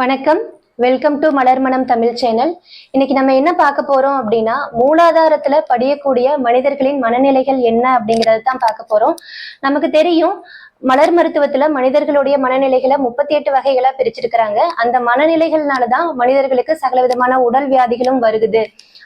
வணக்கம். Welcome to Malarmanam Tamil channel இன்னைக்கு நம்ம என்ன பார்க்க போறோம் அப்படின்னா மூலாதாரத்துல படியக்கூடிய மனிதர்களின் மனநிலைகள் என்ன அப்படிங்கறத தான் பார்க்க போறோம். நமக்கு தெரியும் மலர் மருத்துவத்துல மனிதர்களுடைய மனநிலைகளை முப்பத்தி எட்டு வகைகளா பிரிச்சிருக்கிறாங்க. அந்த மனநிலைகள்னாலதான் மனிதர்களுக்கு சகல விதமான உடல் வியாதிகளும் வருகுது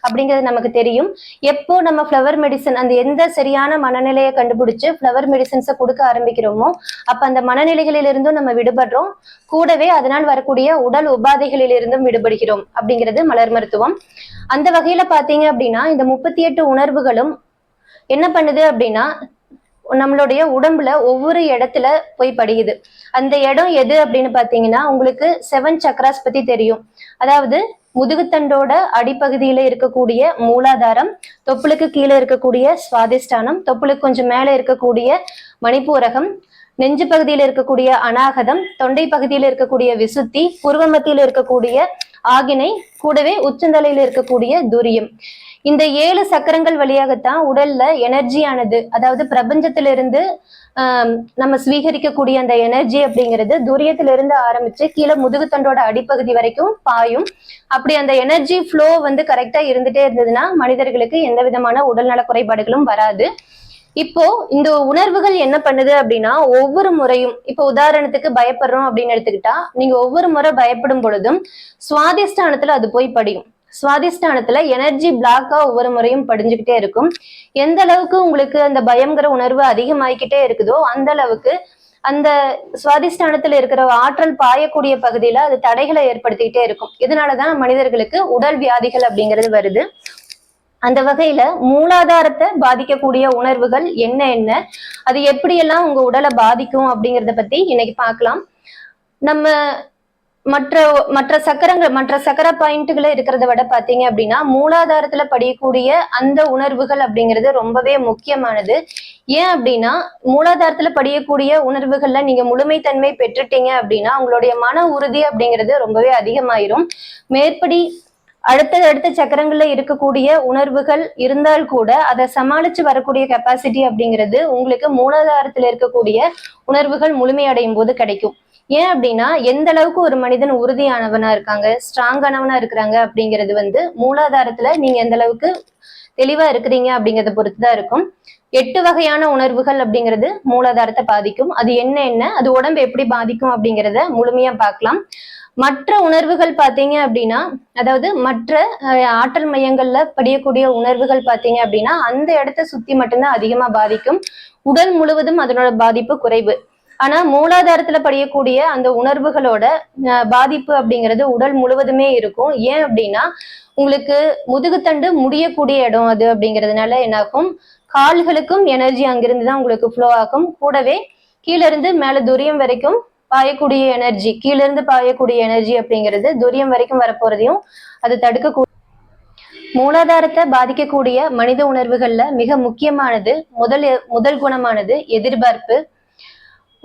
அப்படிங்கிறது நமக்கு தெரியும். எப்போ நம்ம ஃப்ளவர் மெடிசன் அந்த எந்த சரியான மனநிலையை கண்டுபிடிச்சு ஃப்ளவர் மெடிசன்ஸை கொடுக்க ஆரம்பிக்கிறோமோ அப்ப அந்த மனநிலைகளிலிருந்தும் நம்ம விடுபடுறோம். கூடவே அதனால் வரக்கூடிய உடல் உபாதைகளிலிருந்தும் விடுபடுகிறோம் அப்படிங்கிறது மலர் மருத்துவம். அந்த வகையில பாத்தீங்க அப்படின்னா இந்த முப்பத்தி எட்டு உணர்வுகளும் என்ன பண்ணுது அப்படின்னா நம்மளுடைய உடம்புல ஒவ்வொரு இடத்துல போய் படியுது. அந்த இடம் எது அப்படின்னு பாத்தீங்கன்னா உங்களுக்கு செவன் சக்ராஸ் பத்தி தெரியும். அதாவது முதுகுத்தண்டோட அடிப்பகுதியில இருக்கக்கூடிய மூலாதாரம் தொப்புளுக்கு கீழே இருக்கக்கூடிய சுவாதிஷ்டானம் தொப்புளுக்கு கொஞ்சம் மேல இருக்கக்கூடிய மணிப்பூரகம் நெஞ்சு பகுதியில இருக்கக்கூடிய அநாகதம் தொண்டை பகுதியில இருக்கக்கூடிய விசுத்தி புருவ மத்தியில இருக்கக்கூடிய ஆகினை கூடவே உச்சந்தலையில இருக்கக்கூடிய துரியம். இந்த ஏழு சக்கரங்கள் வழியாகத்தான் உடல்ல எனர்ஜியானது அதாவது பிரபஞ்சத்திலிருந்து ஆஹ் நம்ம ஸ்வீகரிக்கக்கூடிய அந்த எனர்ஜி அப்படிங்கிறது துரியத்திலிருந்து ஆரம்பிச்சு கீழே முதுகுத்தண்டோட அடிப்பகுதி வரைக்கும் பாயும். அப்படி அந்த எனர்ஜி ஃப்ளோ வந்து கரெக்டா இருந்துட்டே இருந்ததுன்னா மனிதர்களுக்கு எந்த விதமான உடல்நல குறைபாடுகளும் வராது. இப்போ இந்த உணர்வுகள் என்ன பண்ணுது அப்படின்னா ஒவ்வொரு முறையும் இப்போ உதாரணத்துக்கு பயப்படுறோம் அப்படின்னு எடுத்துக்கிட்டா நீங்க ஒவ்வொரு முறை பயப்படும் பொழுதும் சுவாதிஷ்டானத்துல அது போய் படியும். சுவாதிஷ்டானத்துல எனர்ஜி பிளாக்கா ஒவ்வொரு முறையும் படிஞ்சுக்கிட்டே இருக்கும். எந்த அளவுக்கு உங்களுக்கு அந்த பயங்கர உணர்வு அதிகமாயிக்கிட்டே இருக்குதோ அந்த அளவுக்கு அந்த சுவாதிஷ்டானத்துல இருக்கிற ஆற்றல் பாயக்கூடிய பகுதியில அது தடைகளை ஏற்படுத்திக்கிட்டே இருக்கும். இதனாலதான் மனிதர்களுக்கு உடல் வியாதிகள் அப்படிங்கிறது வருது. அந்த வகையில மூலாதாரத்தை பாதிக்கக்கூடிய உணர்வுகள் என்ன என்ன அது எப்படியெல்லாம் உங்க உடலை பாதிக்கும் அப்படிங்கறத பத்தி இன்னைக்கு பார்க்கலாம். நம்ம மற்ற மற்ற சக்கரங்கள் மற்ற சக்கர பாயிண்ட்களை இருக்கிறத விட பாத்தீங்க அப்படின்னா மூலாதாரத்துல படியக்கூடிய அந்த உணர்வுகள் அப்படிங்கிறது ரொம்பவே முக்கியமானது. ஏன் அப்படின்னா மூலாதாரத்துல படியக்கூடிய உணர்வுகள்ல நீங்க முழுமைத்தன்மை பெற்றுட்டீங்க அப்படின்னா உங்களுடைய மன உறுதி அப்படிங்கிறது ரொம்பவே அதிகமாயிரும். மேற்படி அடுத்த அடுத்த சக்கரங்கள்ல இருக்கக்கூடிய உணர்வுகள் இருந்தால் கூட அதை சமாளிச்சு வரக்கூடிய கெப்பாசிட்டி அப்படிங்கிறது உங்களுக்கு மூலாதாரத்துல இருக்கக்கூடிய உணர்வுகள் முழுமையடையும் போது கிடைக்கும். ஏன் அப்படின்னா எந்த அளவுக்கு ஒரு மனிதன் உறுதியானவனா இருக்காங்க ஸ்ட்ராங்கானவனா இருக்கிறாங்க அப்படிங்கிறது வந்து மூலாதாரத்துல நீங்க எந்த அளவுக்கு தெளிவா இருக்கிறீங்க அப்படிங்கறத பொறுத்துதான் இருக்கும். எட்டு வகையான உணர்வுகள் அப்படிங்கிறது மூலாதாரத்தை பாதிக்கும். அது என்ன என்ன அது உடம்பு எப்படி பாதிக்கும் அப்படிங்கிறத முழுமையா பார்க்கலாம். மற்ற உணர்வுகள் பாத்தீங்க அப்படின்னா அதாவது மற்ற ஆற்றல் மையங்கள்ல படியக்கூடிய உணர்வுகள் பாத்தீங்க அப்படின்னா அந்த இடத்த சுத்தி மட்டும்தான் அதிகமா பாதிக்கும். உடல் முழுவதும் அதனோட பாதிப்பு குறைவு. ஆனா மூலாதாரத்துல படியக்கூடிய அந்த உணர்வுகளோட பாதிப்பு அப்படிங்கிறது உடல் முழுவதுமே இருக்கும். ஏன் அப்படின்னா உங்களுக்கு முதுகுத்தண்டு முடியக்கூடிய இடம் அது அப்படிங்கிறதுனால என்னாகும்? கால்களுக்கும் எனர்ஜி அங்கிருந்து தான் உங்களுக்கு ஃப்ளோ ஆகும். கூடவே கீழ இருந்து மேல துரியம் வரைக்கும் பாயக்கூடிய எனர்ஜி கீழ இருந்து பாயக்கூடிய எனர்ஜி அப்படிங்கிறது துரியம் வரைக்கும் வரப்போறதையும் அது தடுக்க மூலாதாரத்தை பாதிக்கக்கூடிய மனித உணர்வுகள்ல மிக முக்கியமானது முதல் முதல் குணமானது எதிர்பார்ப்பு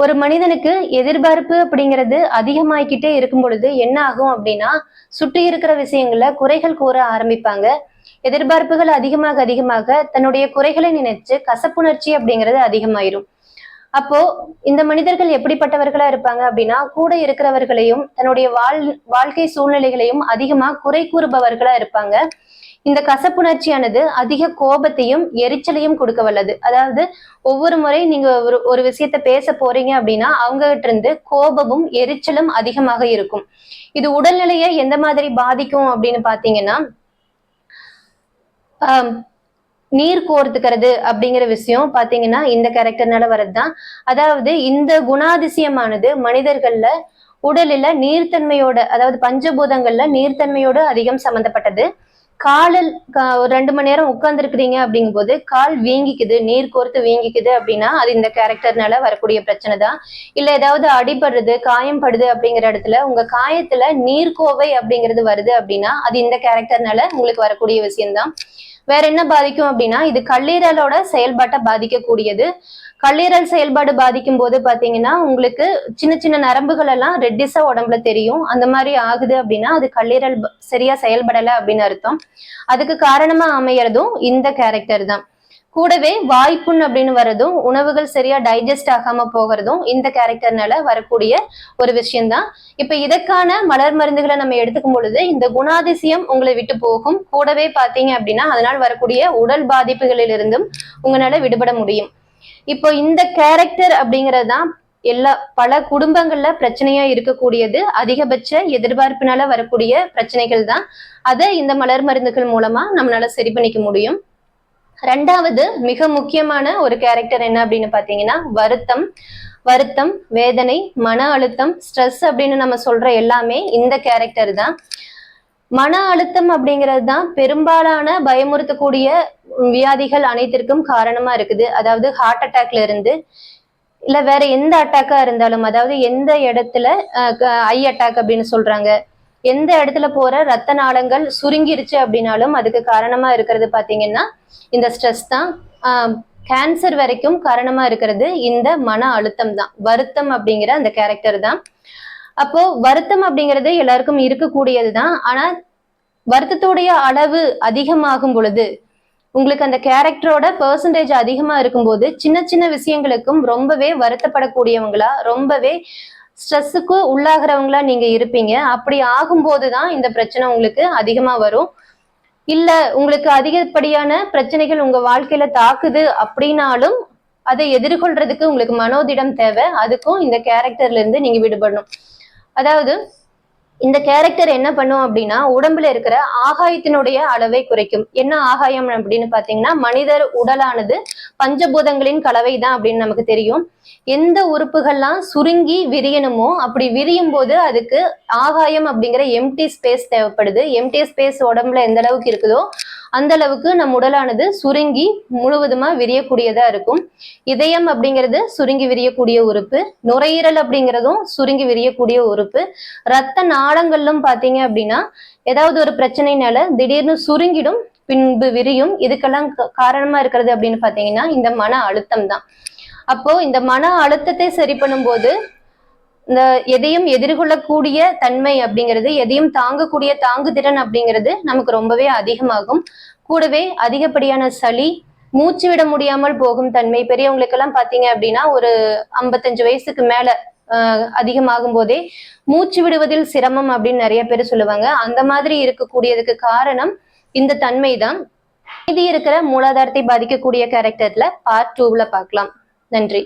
ஒரு மனிதனுக்கு எதிர்பார்ப்பு அப்படிங்கிறது அதிகமாயிக்கிட்டே இருக்கும் பொழுது என்ன ஆகும் அப்படின்னா சுற்றி இருக்கிற விஷயங்களை குறைகள் கூற ஆரம்பிப்பாங்க. எதிர்பார்ப்புகள் அதிகமாக அதிகமாக தன்னுடைய குறைகளை நினைச்சு கசப்புணர்ச்சி அப்படிங்கிறது அதிகமாயிரும். அப்போ இந்த மனிதர்கள் எப்படிப்பட்டவர்களா இருப்பாங்க அப்படின்னா கூட இருக்கிறவர்களையும் தன்னுடைய வாழ் வாழ்க்கை சூழ்நிலைகளையும் அதிகமா குறை கூறுபவர்களா இருப்பாங்க. இந்த கசப்புணர்ச்சியானது அதிக கோபத்தையும் எரிச்சலையும் கொடுக்க வல்லது. அதாவது ஒவ்வொரு முறை நீங்க ஒரு ஒரு விஷயத்த பேச போறீங்க அப்படின்னா அவங்க கிட்ட இருந்து கோபமும் எரிச்சலும் அதிகமாக இருக்கும். இது உடல்நிலையை எந்த மாதிரி பாதிக்கும் அப்படின்னு பாத்தீங்கன்னா நீர் கோர்த்துக்கிறது அப்படிங்கிற விஷயம் பாத்தீங்கன்னா இந்த கேரக்டர்னால வர்றதுதான். அதாவது இந்த குணாதிசயமானது மனிதர்கள்ல உடலில நீர்த்தன்மையோட அதாவது பஞ்சபூதங்கள்ல நீர்த்தன்மையோட அதிகம் சம்பந்தப்பட்டது. காலில் ஒரு ரெண்டு மணி நேரம் உட்கார்ந்துருக்கிறீங்க அப்படிங்கும்போது கால் வீங்கிக்குது நீர் கோர்த்து வீங்கிக்குது அப்படின்னா அது இந்த கேரக்டர்னால வரக்கூடிய பிரச்சனை தான் இல்ல ஏதாவது அடிபடுறது காயம் படுது அப்படிங்கிற இடத்துல உங்க காயத்துல நீர்க்கோவை அப்படிங்கிறது வருது அப்படின்னா அது இந்த கேரக்டர்னால உங்களுக்கு வரக்கூடிய விஷயம்தான். வேற என்ன பாதிக்கும் அப்படின்னா இது கல்லீரலோட செயல்பாட்டை பாதிக்கக்கூடியது. கல்லீரல் செயல்பாடு பாதிக்கும் போது பாத்தீங்கன்னா உங்களுக்கு சின்ன சின்ன நரம்புகள் எல்லாம் ரெட்டிஸா உடம்புல தெரியும். அந்த மாதிரி ஆகுது அப்படின்னா அது கல்லீரல் சரியா செயல்படல அப்படின்னு அர்த்தம். அதுக்கு காரணமா அமையறதும் இந்த கேரக்டர் தான். கூடவே வாய்ப்புண் அப்படின்னு வர்றதும் உணவுகள் சரியா டைஜஸ்ட் ஆகாம போகிறதும் இந்த கேரக்டர்னால வரக்கூடிய ஒரு விஷயம்தான். இப்ப இதற்கான மலர் மருந்துகளை நம்ம எடுத்துக்கும் பொழுது இந்த குணாதிசயம் உங்களை விட்டு போகும். கூடவே பாத்தீங்க அப்படின்னா அதனால் வரக்கூடிய உடல் பாதிப்புகளிலிருந்தும் உங்களால விடுபட முடியும். இப்போ இந்த கேரக்டர் அப்படிங்கிறது தான் எல்லா பல குடும்பங்கள்ல பிரச்சனையா இருக்கக்கூடியது. அதிகபட்ச எதிர்பார்ப்பினால வரக்கூடிய பிரச்சனைகள் தான் அதை இந்த மலர் மருந்துகள் மூலமா நம்மளால சரி பண்ணிக்க முடியும். ரெண்டாவது மிக முக்கியமான ஒரு கேரக்டர் என்ன அப்படின்னு பாத்தீங்கன்னா வருத்தம் வருத்தம் வேதனை மன அழுத்தம் ஸ்ட்ரெஸ் அப்படின்னு நம்ம சொல்ற எல்லாமே இந்த கேரக்டர் தான். மன அழுத்தம் அப்படிங்கிறது தான் பெரும்பாலான பயமுறுத்தக்கூடிய வியாதிகள் அனைத்திற்கும் காரணமா இருக்குது. அதாவது ஹார்ட் அட்டாக்ல இருந்து இல்ல வேற எந்த அட்டாக்கா இருந்தாலும் அதாவது எந்த இடத்துல ஐ அட்டாக் அப்படின்னு சொல்றாங்க. எந்த இடத்துல போற ரத்த நாளங்கள் சுருங்கிருச்சு அப்படின்னாலும் அதுக்கு காரணமா இருக்கிறது பாத்தீங்கன்னா இந்த ஸ்ட்ரெஸ் தான். கேன்சர் வரைக்கும் காரணமா இருக்கிறது இந்த மன அழுத்தம் தான். வருத்தம் அப்படிங்கிற அந்த கேரக்டர் தான். அப்போ வருத்தம் அப்படிங்கிறது எல்லாருக்கும் இருக்கக்கூடியது தான். ஆனா வருத்தத்துடைய அளவு அதிகமாகும் பொழுது உங்களுக்கு அந்த கேரக்டரோட பெர்சன்டேஜ் அதிகமா இருக்கும்போது சின்ன சின்ன விஷயங்களுக்கும் ரொம்பவே வருத்தப்படக்கூடியவங்களா ரொம்பவே ஸ்ட்ரெஸ்ஸுக்கு உள்ளாகிறவங்களா நீங்க இருப்பீங்க. அப்படி ஆகும்போது தான் இந்த பிரச்சனை உங்களுக்கு அதிகமா வரும். இல்ல உங்களுக்கு அதிகப்படியான பிரச்சனைகள் உங்க வாழ்க்கையில தாக்குது அப்படின்னாலும் அதை எதிர்கொள்றதுக்கு உங்களுக்கு மனோதிடம் தேவை. அதுக்கும் இந்த கேரக்டர்ல இருந்து நீங்க விடுபடணும். அதாவது இந்த கேரக்டர் என்ன பண்ணும் அப்படின்னா உடம்புல இருக்கிற ஆகாயத்தினுடைய அளவை குறைக்கும். என்ன ஆகாயம் அப்படின்னு பாத்தீங்கன்னா மனிதர் உடலானது பஞ்சபூதங்களின் கலவை தான் அப்படின்னு நமக்கு தெரியும். எந்த உறுப்புகள்லாம் சுருங்கி விரியணுமோ அப்படி விரியும் போது அதுக்கு ஆகாயம் அப்படிங்கிற எம்டி ஸ்பேஸ் தேவைப்படுது. எம்டி ஸ்பேஸ் உடம்புல எந்த அளவுக்கு இருக்குதோ அந்த அளவுக்கு நம் உடலானது சுருங்கி முழுவதுமா விரியக்கூடியதா இருக்கும். இதயம் அப்படிங்கிறது சுருங்கி விரியக்கூடிய உறுப்பு நுரையீரல் அப்படிங்கிறதும் சுருங்கி விரியக்கூடிய உறுப்பு. ரத்த நாளங்களும் பாத்தீங்க அப்படின்னா ஏதாவது ஒரு பிரச்சனைனால திடீர்னு சுருங்கிடும் பின்பு விரியும். இதுக்கெல்லாம் காரணமா இருக்கிறது அப்படின்னு பாத்தீங்கன்னா இந்த மன அழுத்தம் தான். அப்போ இந்த மன அழுத்தத்தை சரி பண்ணும்போது இந்த எதையும் எதிர்கொள்ளக்கூடிய தன்மை அப்படிங்கிறது எதையும் தாங்கக்கூடிய தாங்குதிறன் அப்படிங்கிறது நமக்கு ரொம்பவே அதிகமாகும். கூடவே அதிகப்படியான சளி மூச்சு விட முடியாமல் போகும் தன்மை. பெரியவங்களுக்கெல்லாம் பாத்தீங்க அப்படின்னா ஒரு ஐம்பத்தஞ்சு வயசுக்கு மேல அதிகமாகும் போதே மூச்சு விடுவதில் சிரமம் அப்படின்னு நிறைய பேர் சொல்லுவாங்க. அந்த மாதிரி இருக்கக்கூடியதுக்கு காரணம் இந்த தன்மை தான். இது இருக்கிற மூலாதாரத்தை பாதிக்கக்கூடிய கேரக்டர்ல பார்ட் டூவில் பார்க்கலாம். நன்றி.